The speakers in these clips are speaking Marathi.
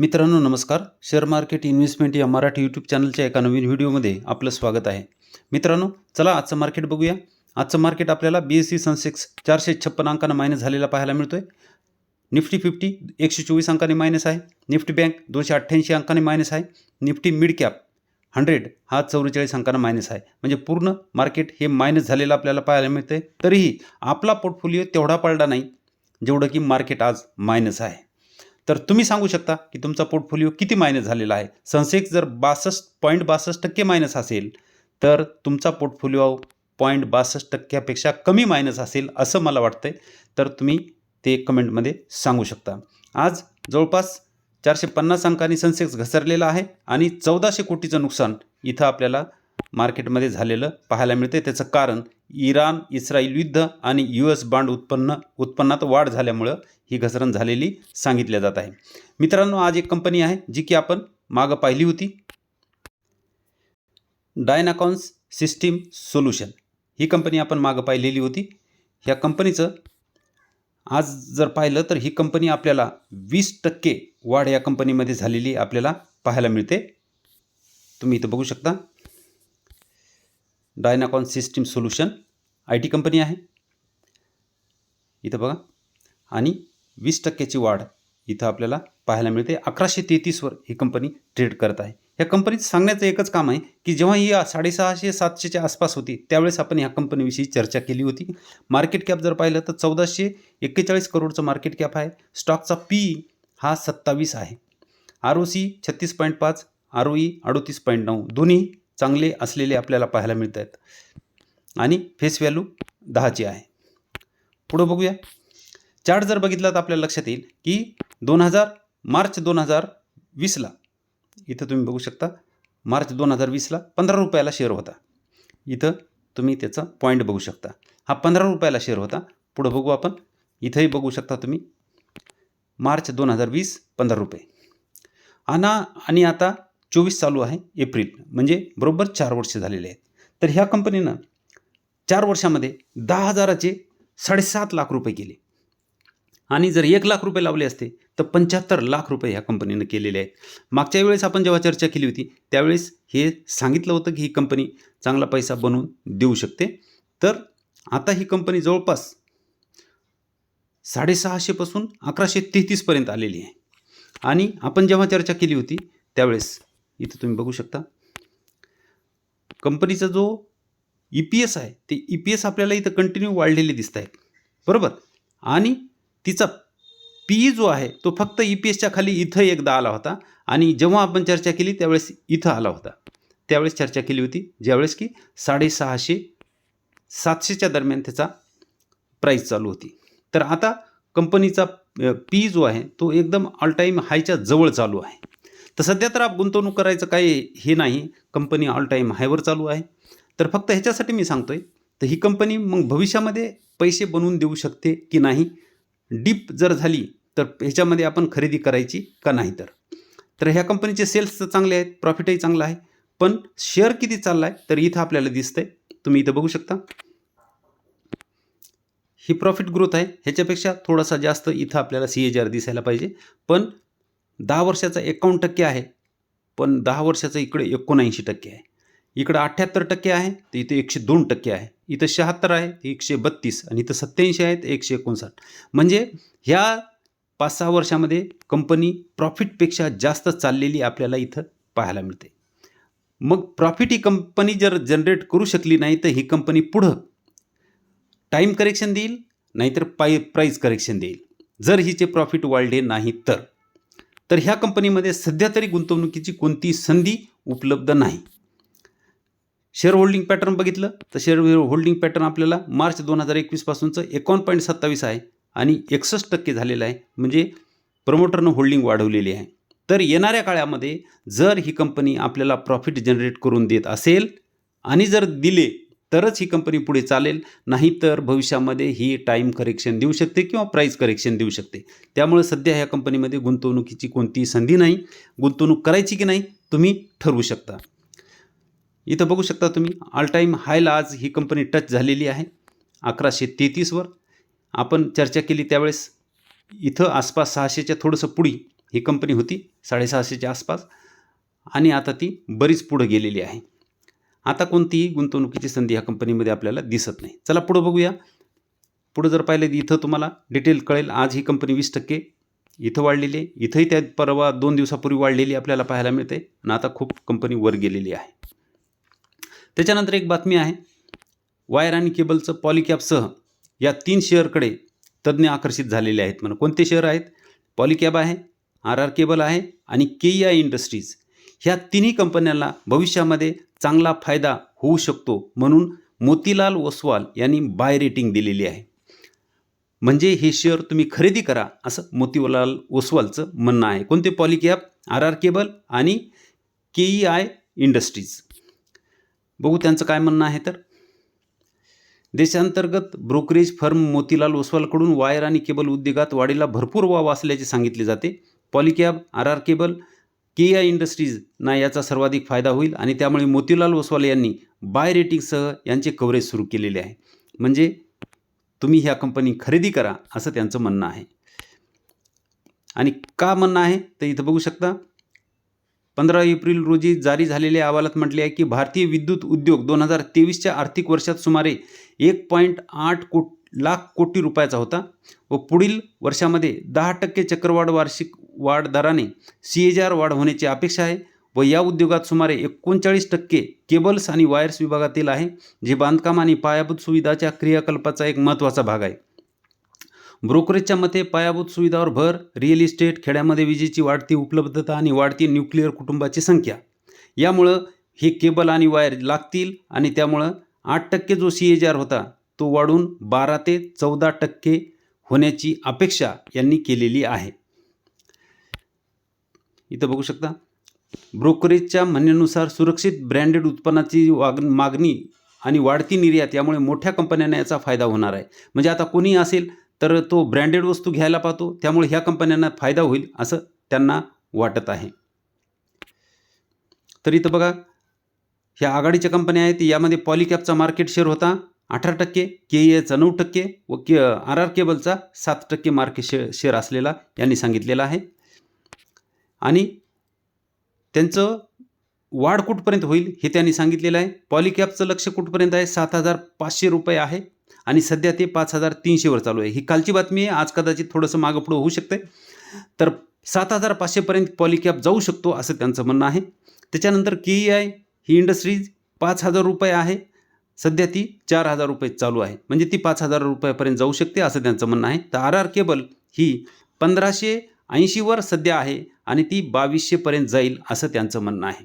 मित्रांनो नमस्कार. शेअर मार्केट इन्व्हेस्टमेंट या मराठी यूट्यूब चॅनलच्या एका नवीन व्हिडिओमध्ये आपलं स्वागत आहे. मित्रांनो चला आजचं मार्केट बघूया. आजचं मार्केट आपल्याला बी एस सी सनसेक्स चारशे छप्पन अंकानं मायनस झालेला पाहायला मिळतो आहे निफ्टी फिफ्टी एकशे चोवीस अंकाने मायनस आहे. निफ्टी बँक दोनशे अठ्ठ्याऐंशी अंकाने मायनस आहे. निफ्टी मिड कॅप हंड्रेड हा चौवेचाळीस अंकानं मायनस आहे. म्हणजे पूर्ण मार्केट हे मायनस झालेलं आपल्याला पाहायला मिळतं आहे तरीही आपला पोर्टफोलिओ तेवढा पडला नाही जेवढं की मार्केट आज मायनस आहे. तर तुम्ही सांगू शकता की तुमचा पोर्टफोलिओ किती मायनस झालेला आहे? सनसेक्स जर बासष्ट पॉईंट बासष्ट टक्के मायनस असेल तर तुमचा पोर्टफोलिओ पॉईंट बासष्ट टक्क्यापेक्षा कमी मायनस असेल असं मला वाटतंय. तर तुम्ही ते कमेंटमध्ये सांगू शकता. आज जवळपास चारशे पन्नास अंकांनी सनसेक्स घसरलेला आहे आणि चौदाशे कोटीचं नुकसान इथं आपल्याला मार्केटमध्ये झालेलं पाहायला मिळते त्याचं कारण इराण इस्रायल युद्ध आणि यू एस बाँड उत्पन्न उत्पन्नात वाढ झाल्यामुळं ही घसरण झालेली सांगितल्या जात आहे. मित्रांनो आज एक कंपनी आहे जी की आपण मागं पाहिली होती. डायनाकॉन्स सिस्टीम सोल्युशन ही कंपनी आपण मागं पाहिलेली होती. ह्या कंपनीचं आज जर पाहिलं तर ही कंपनी आपल्याला वीस टक्के वाढ या कंपनीमध्ये झालेली आपल्याला पाहायला मिळते. तुम्ही इथं बघू शकता. Dynacon system solution I T company आहे. इथं बघा. आणि वीस टक्क्याची वाढ इथं आपल्याला पाहायला मिळते. अकराशे तेहतीसवर ही कंपनी ट्रेड करत आहे. या कंपनीत सांगण्याचं एकच काम आहे की जेव्हा ही साडेसहाशे सातशेच्या आसपास होती त्यावेळेस आपण ह्या कंपनीविषयी चर्चा केली होती. मार्केट कॅप जर पाहिलं तर चौदाशे एक्केचाळीस करोडचं मार्केट कॅप आहे. स्टॉकचा पी हा सत्तावीस आहे. आर ओ सी छत्तीस पॉईंट पाच आर ओ ई अडोतीस पॉईंट नऊ. दोन्ही चांगले असलेले आपल्याला पाहायला मिळत आहेत आणि फेस व्हॅल्यू दहाची आहे. पुढं बघूया. चार्ट जर बघितला तर आपल्याला लक्षात येईल की दोन हजार मार्च दोन हजार वीसला इथं तुम्ही बघू शकता मार्च दोन हजार वीसला पंधरा रुपयाला शेअर होता. इथं तुम्ही त्याचा पॉईंट बघू शकता. हा पंधरा रुपयाला शेअर होता. पुढं बघू आपण. इथंही बघू शकता तुम्ही. मार्च दोन हजार वीस पंधरा रुपये. आणि आणि आता चोवीस चालू आहे एप्रिल. म्हणजे बरोबर चार वर्ष झालेले आहेत. तर ह्या कंपनीनं चार वर्षामध्ये दहा हजाराचे साडेसात लाख रुपये केले. आणि जर एक लाख रुपये लावले असते तर पंच्याहत्तर लाख रुपये ह्या कंपनीनं केलेले आहेत. मागच्या वेळेस आपण जेव्हा चर्चा केली होती त्यावेळेस हे सांगितलं होतं की ही कंपनी चांगला पैसा बनवून देऊ शकते. तर आता ही कंपनी जवळपास साडेसहाशेपासून अकराशे तेहतीसपर्यंत आलेली आहे. आणि आपण जेव्हा चर्चा केली होती त्यावेळेस इथं तुम्ही बघू शकता कंपनीचा जो ई पी एस आहे ते ई पी एस आपल्याला इथं कंटिन्यू वाढलेले दिसत आहेत बरोबर? आणि तिचा पी ई जो आहे तो फक्त ई पी एसच्या खाली इथं एकदा आला होता आणि जेव्हा आपण चर्चा केली त्यावेळेस इथं आला होता. त्यावेळेस चर्चा केली होती ज्यावेळेस की साडेसहाशे सातशेच्या दरम्यान त्याचा प्राईस चालू होती. तर आता कंपनीचा पी जो आहे तो एकदम ऑल टाईम हायच्या जवळ चालू आहे. तर सध्या तर आप गुंतवणूक करायचं काही हे नाही कंपनी ऑल टाईम हायवर चालू आहे. तर फक्त ह्याच्यासाठी मी सांगतोय तर ही कंपनी मग भविष्यामध्ये पैसे बनवून देऊ शकते की नाही डीप जर झाली तर ह्याच्यामध्ये आपण खरेदी करायची का नाही तर? तर ह्या कंपनीचे सेल्स तर चांगले आहेत प्रॉफिटही चांगलं आहे पण शेअर किती चालला आहे तर इथं आपल्याला दिसतंय. तुम्ही इथं बघू शकता. ही प्रॉफिट ग्रोथ आहे ह्याच्यापेक्षा थोडासा जास्त इथं आपल्याला सी एच आर दिसायला पाहिजे. पण दहा वर्षाचा एकावन्न टक्के आहे पण दहा वर्षाचं इकडे एकोणऐंशी टक्के आहे. इकडं अठ्ठ्याहत्तर टक्के आहे तर इथे एकशे दोन टक्के आहे. इथं शहात्तर आहे एकशे बत्तीस आणि इथं सत्याऐंशी आहेत एकशे एकोणसाठ. म्हणजे ह्या पाच सहा वर्षामध्ये कंपनी प्रॉफिटपेक्षा जास्त चाललेली आपल्याला इथं पाहायला मिळते. मग प्रॉफिट ही कंपनी जर जनरेट करू शकली नाही तर ही कंपनी पुढं टाईम करेक्शन देईल नाहीतर पाय प्राईज करेक्शन देईल. जर हिचे प्रॉफिट वाढले नाही तर. तर ह्या कंपनीमध्ये सध्या तरी गुंतवणुकीची कोणती संधी उपलब्ध नाही. शेअर होल्डिंग पॅटर्न बघितलं? तर शेअर होल्डिंग पॅटर्न आपल्याला मार्च दोन हजार एकवीसपासूनचं एकावन्न पॉईंट सत्तावीस आहे आणि एकसष्ट टक्के झालेलं आहे. म्हणजे प्रमोटरनं होल्डिंग वाढवलेली आहे. तर येणाऱ्या काळामध्ये जर ही कंपनी आपल्याला प्रॉफिट जनरेट करून देत असेल आणि जर दिले तरच ही कंपनी पुढे चालेल. नाही तर भविष्यामध्ये ही टाईम करेक्शन देऊ शकते किंवा प्राईस करेक्शन देऊ शकते. त्यामुळे सध्या ह्या कंपनीमध्ये गुंतवणुकीची कोणतीही संधी नाही. गुंतवणूक करायची की नाही तुम्ही ठरवू शकता. इथं बघू शकता तुम्ही ऑल टाईम हायला आज ही कंपनी टच झालेली आहे. अकराशे तेहतीसवर आपण चर्चा केली त्यावेळेस इथं आसपास सहाशेच्या थोडंसं पुढी ही कंपनी होती साडेसहाशेच्या आसपास. आणि आता ती बरीच पुढं गेलेली आहे. आता कोणतीही गुंतवणुकीची संधी ह्या कंपनीमध्ये आपल्याला दिसत नाही. चला पुढं बघूया. पुढं जर पाहिलं इथं तुम्हाला डिटेल कळेल आज ही कंपनी वीस टक्के इथं वाढलेली आहे. इथंही त्या परवा दोन दिवसापूर्वी वाढलेली आपल्याला पाहायला मिळते. आणि आता खूप कंपनी वर गेलेली आहे. त्याच्यानंतर एक बातमी आहे. वायर आणि केबलचं पॉलिकॅबसह या तीन शेअरकडे तज्ज्ञ आकर्षित झालेले आहेत. म्हणून कोणते शेअर आहेत? पॉलिकॅब आहे आर आर केबल आहे आणि के ई आय इंडस्ट्रीज. ह्या तिन्ही कंपन्यांना भविष्यामध्ये चांगला फायदा होऊ शकतो म्हणून मोतीलाल ओसवाल यांनी बाय रेटिंग दिलेली आहे. म्हणजे हे शेअर तुम्ही खरेदी करा असं मोतीलाल ओसवालचं म्हणणं आहे. कोणते पॉलिकॅब? आर आर केबल आणि के ई आय इंडस्ट्रीज. बघू त्यांचं काय म्हणणं आहे तर. देशांतर्गत ब्रोकरेज फर्म मोतीलाल ओसवालकडून वायर आणि केबल उद्योगात वाढीला भरपूर वाव असल्याचे सांगितले जाते. Polycab R R cable K I इंडस्ट्रीजना याचा सर्वाधिक फायदा होईल आणि त्यामुळे मोतीलाल ओसवाल यांनी बाय रेटिंगसह यांचे कव्हरेज सुरू केलेले आहे. म्हणजे तुम्ही ह्या कंपनी खरेदी करा असं त्यांचं म्हणणं आहे. आणि का म्हणणं आहे तर इथं बघू शकता. पंधरा एप्रिल रोजी जारी झालेल्या अहवालात म्हटले आहे की भारतीय विद्युत उद्योग दोन हजार तेवीसच्या आर्थिक वर्षात सुमारे एक पॉईंट आठ कोट लाख कोटी रुपयाचा होता व पुढील वर्षामध्ये दहा टक्के चक्रवाढ वार्षिक वाढ दराने सी एच आर वाढ होण्याची अपेक्षा आहे व या उद्योगात सुमारे एकोणचाळीस टक्के केबल्स आणि वायर्स विभागातील आहे जे बांधकाम आणि पायाभूत सुविधाच्या क्रियाकल्पाचा एक महत्त्वाचा भाग आहे. ब्रोकरेजच्या मते पायाभूत सुविधावर भर रिअल इस्टेट खेड्यामध्ये विजेची वाढती उपलब्धता आणि वाढती न्यूक्लिअर कुटुंबाची संख्या. यामुळं हे केबल आणि वायर लागतील आणि त्यामुळं आठ टक्के जो सी एच आर होता तो वाढून बारा ते चौदा टक्के होण्याची अपेक्षा यांनी केलेली आहे. इथं बघू शकता ब्रोकरेजच्या म्हणण्यानुसार सुरक्षित ब्रँडेड उत्पन्नाची वाग मागणी आणि वाढती निर्यात यामुळे मोठ्या कंपन्यांना याचा फायदा होणार आहे. म्हणजे आता कोणी असेल तर तो ब्रँडेड वस्तू घ्यायला पाहतो त्यामुळे ह्या कंपन्यांना फायदा होईल असं त्यांना वाटत आहे. तर इथं बघा ह्या आघाडीच्या कंपन्या आहेत यामध्ये पॉलिकॅपचा मार्केट शेअर होता अठरा टक्के के एचा नऊ टक्के व के आर आर केबलचा सात टक्के मार्केट शे शेअर असलेला यांनी सांगितलेला आहे. आणि त्यांचं वाढ कुठपर्यंत होईल हे त्यांनी सांगितलेलं आहे. पॉलिकॅपचं लक्ष कुठपर्यंत आहे? सात हजार पाचशे रुपये आहे आणि सध्या ते पाच हजार तीनशेवर चालू आहे. ही कालची बातमी आहे. आज कदाचित थोडंसं मागं पुढं होऊ शकतं तर सात हजार पाचशेपर्यंत पॉलिकॅप जाऊ शकतो असं त्यांचं म्हणणं आहे. त्याच्यानंतर के ई आय ही इंडस्ट्रीज पाच हजार रुपये आहे. सध्या ती चार हजार रुपये चालू आहे. म्हणजे ती पाच हजार रुपयापर्यंत जाऊ शकते असं त्यांचं म्हणणं आहे. तर आर आर केबल ही पंधराशे ऐंशीवर सध्या आहे आणि ती बावीसशेपर्यंत जाईल असं त्यांचं म्हणणं आहे.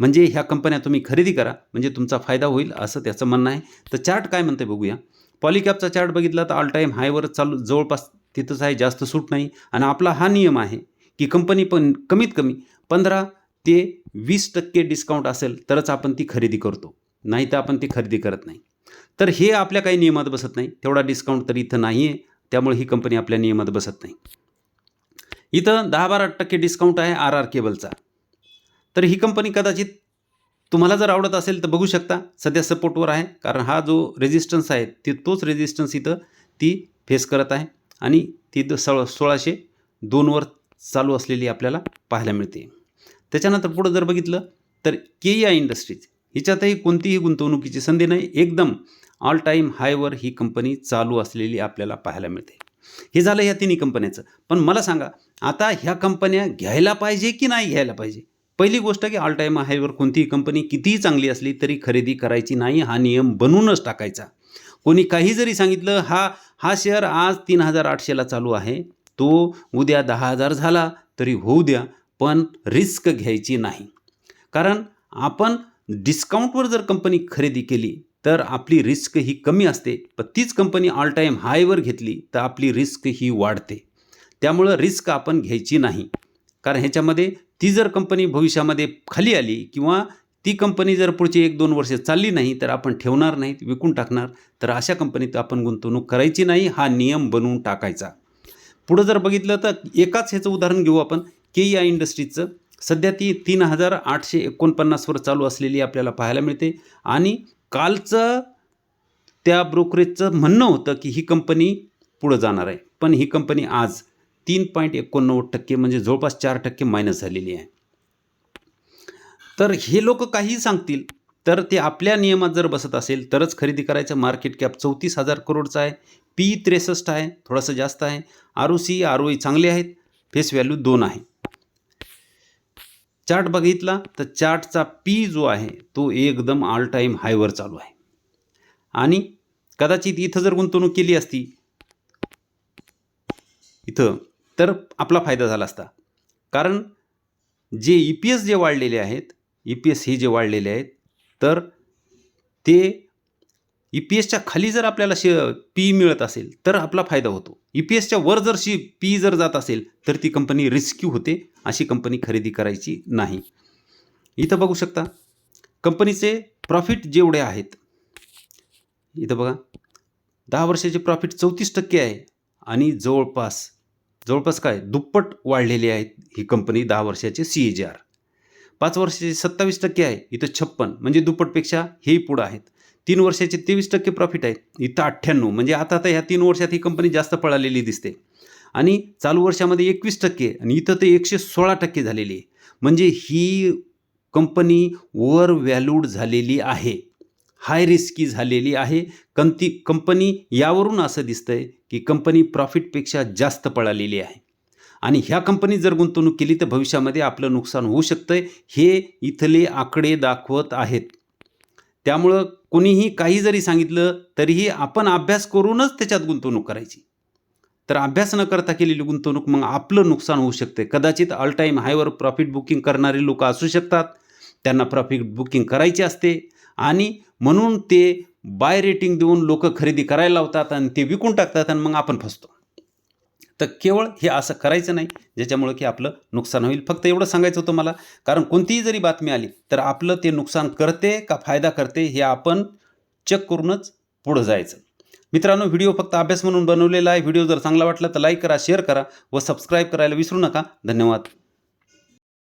म्हणजे ह्या कंपन्या तुम्ही खरेदी करा म्हणजे तुमचा फायदा होईल असं त्याचं म्हणणं आहे. तर चार्ट काय म्हणते बघूया. पॉलिकॅपचा चार्ट बघितला तर ऑल टाईम हायवर चालू जवळपास तिथंच आहे जास्त सूट नाही. आणि आपला हा नियम आहे की कंपनी पण कमीत कमी पंधरा ते वीस टक्के डिस्काउंट असेल तरच आपण ती खरेदी करतो. नाही तर आपण ती खरेदी करत नाही. तर हे आपल्या काही नियमात बसत नाही. तेवढा डिस्काउंट तर इथं नाही आहे त्यामुळे ही कंपनी आपल्या नियमात बसत नाही. इथं दहा बारा टक्के डिस्काउंट आहे आर आर केबलचा तर ही कंपनी कदाचित तुम्हाला जर आवडत असेल तर बघू शकता. सध्या सपोर्टवर आहे. कारण हा जो रेजिस्टन्स आहे ते तोच रेजिस्टन्स इथं ती फेस करत आहे. आणि ती द सोळा सोळाशे दोनवर चालू असलेली आपल्याला पाहायला मिळते. त्याच्यानंतर पुढं जर बघितलं तर के आय इंडस्ट्रीज हिच्यातही कोणतीही गुंतवणुकीची संधी नाही. एकदम ऑल टाईम हायवर ही कंपनी चालू असलेली आपल्याला पाहायला मिळते. हे झालं ह्या तिन्ही कंपन्याचं पण मला सांगा आता ह्या कंपन्या घ्यायला पाहिजे की नाही घ्यायला पाहिजे? पहिली गोष्ट की ऑल टाईम हायवर कोणतीही कंपनी कितीही चांगली असली तरी खरेदी करायची नाही हा नियम बनवूनच टाकायचा. कोणी काही जरी सांगितलं हा हा शेअर आज तीन हजार आठशेला चालू आहे तो उद्या दहा हजार झाला तरी होऊ द्या पण रिस्क घ्यायची नाही. कारण आपण डिस्काउंटवर जर कंपनी खरेदी केली तर आपली रिस्क ही कमी असते. पण तीच कंपनी ऑल टाईम हायवर घेतली तर आपली रिस्क ही वाढते. त्यामुळं रिस्क आपण घ्यायची नाही. कारण ह्याच्यामध्ये ती जर कंपनी भविष्यामध्ये खाली आली किंवा ती कंपनी जर पुढची एक दोन वर्ष चालली नाही तर आपण ठेवणार नाहीत विकून टाकणार. तर अशा कंपनीत आपण गुंतवणूक करायची नाही हा नियम बनवून टाकायचा. पुढं जर बघितलं तर एकाच ह्याचं उदाहरण घेऊ आपण. के या इंडस्ट्रीजचं. सध्या ती तीन हजार आठशे एकोणपन्नासवर चालू असलेली आपल्याला पाहायला मिळते. आणि कालचं त्या ब्रोकरेजचं म्हणणं होतं की ही कंपनी पुढं जाणार आहे. पण ही कंपनी आज तीन पॉईंट एकोणनव्वद टक्के म्हणजे जवळपास चार टक्के मायनस झालेली आहे. तर हे लोक काहीही सांगतील तर ते आपल्या नियमात जर बसत असेल तरच खरेदी करायचं. मार्केट कॅप चौतीस हजार करोडचा आहे. पी त्रेसष्ट आहे थोडंसं जास्त आहे. R O C R O E चांगले आहेत. फेस व्हॅल्यू दोन आहे. चार्ट बघितला तर चार्टचा पी जो आहे तो एकदम ऑल टाईम हायवर चालू आहे. आणि कदाचित इथं जर गुंतवणूक केली असती इथं तर आपला फायदा झाला असता. कारण जे ई पी एस जे वाढलेले आहेत ई पी एस हे जे वाढलेले आहेत तर ते ई पी एसच्या खाली जर आपल्याला शे पी मिळत असेल तर आपला फायदा होतो. ई पी एसच्या वर जर शी पी जर जात असेल तर ती कंपनी रिस्क्यू होते अशी कंपनी खरेदी करायची नाही. इथं बघू शकता कंपनीचे प्रॉफिट जेवढे आहेत इथं बघा दहा वर्षाचे प्रॉफिट चौतीस टक्के आहे आणि जवळपास जवळपास काय दुप्पट वाढलेली आहेत ही कंपनी दहा वर्षाचे सी ए जी आर पाच वर्षाचे सत्तावीस टक्के आहे इथं छप्पन. म्हणजे दुप्पटपेक्षा हेही पुढं आहेत. तीन वर्षाचे तेवीस टक्के प्रॉफिट आहे इथं अठ्ठ्याण्णव. म्हणजे आता तर ह्या तीन वर्षात ही कंपनी जास्त पळालेली दिसते. आणि चालू वर्षामध्ये एकवीस टक्के आणि इथं ते एकशे सोळा टक्के झालेली आहे. म्हणजे ही कंपनी ओव्हर व्हॅल्यूड झालेली आहे. हाय रिस्की झालेली आहे. कंती कंपनी यावरून असं दिसतंय की कंपनी प्रॉफिटपेक्षा जास्त पळालेली आहे. आणि ह्या कंपनीत जर गुंतवणूक केली तर भविष्यामध्ये आपलं नुकसान होऊ शकतंय. हे इथले आकडे दाखवत आहेत. त्यामुळं कोणीही काही जरी सांगितलं तरीही आपण अभ्यास करूनच त्याच्यात गुंतवणूक करायची. तर अभ्यास न करता केलेली गुंतवणूक मग आपलं नुकसान होऊ शकते. कदाचित ऑल टाईम हायवर प्रॉफिट बुकिंग करणारे लोक असू शकतात. त्यांना प्रॉफिट बुकिंग करायची असते. आणि म्हणून ते बाय रेटिंग देऊन लोक खरेदी करायला लावतात आणि ते विकून टाकतात आणि मग आपण फसतो. तर केवळ हे असं करायचं नाही ज्याच्यामुळं की आपलं नुकसान होईल. फक्त एवढं सांगायचं होतं मला कारण कोणतीही जरी बातमी आली तर आपलं ते नुकसान करते का फायदा करते हे आपण चेक करूनच पुढं जायचं. मित्रांनो व्हिडिओ फक्त अभ्यास म्हणून बनवलेला आहे. व्हिडिओ जर चांगला वाटला तर लाईक करा शेअर करा व सबस्क्राईब करायला विसरू नका. धन्यवाद.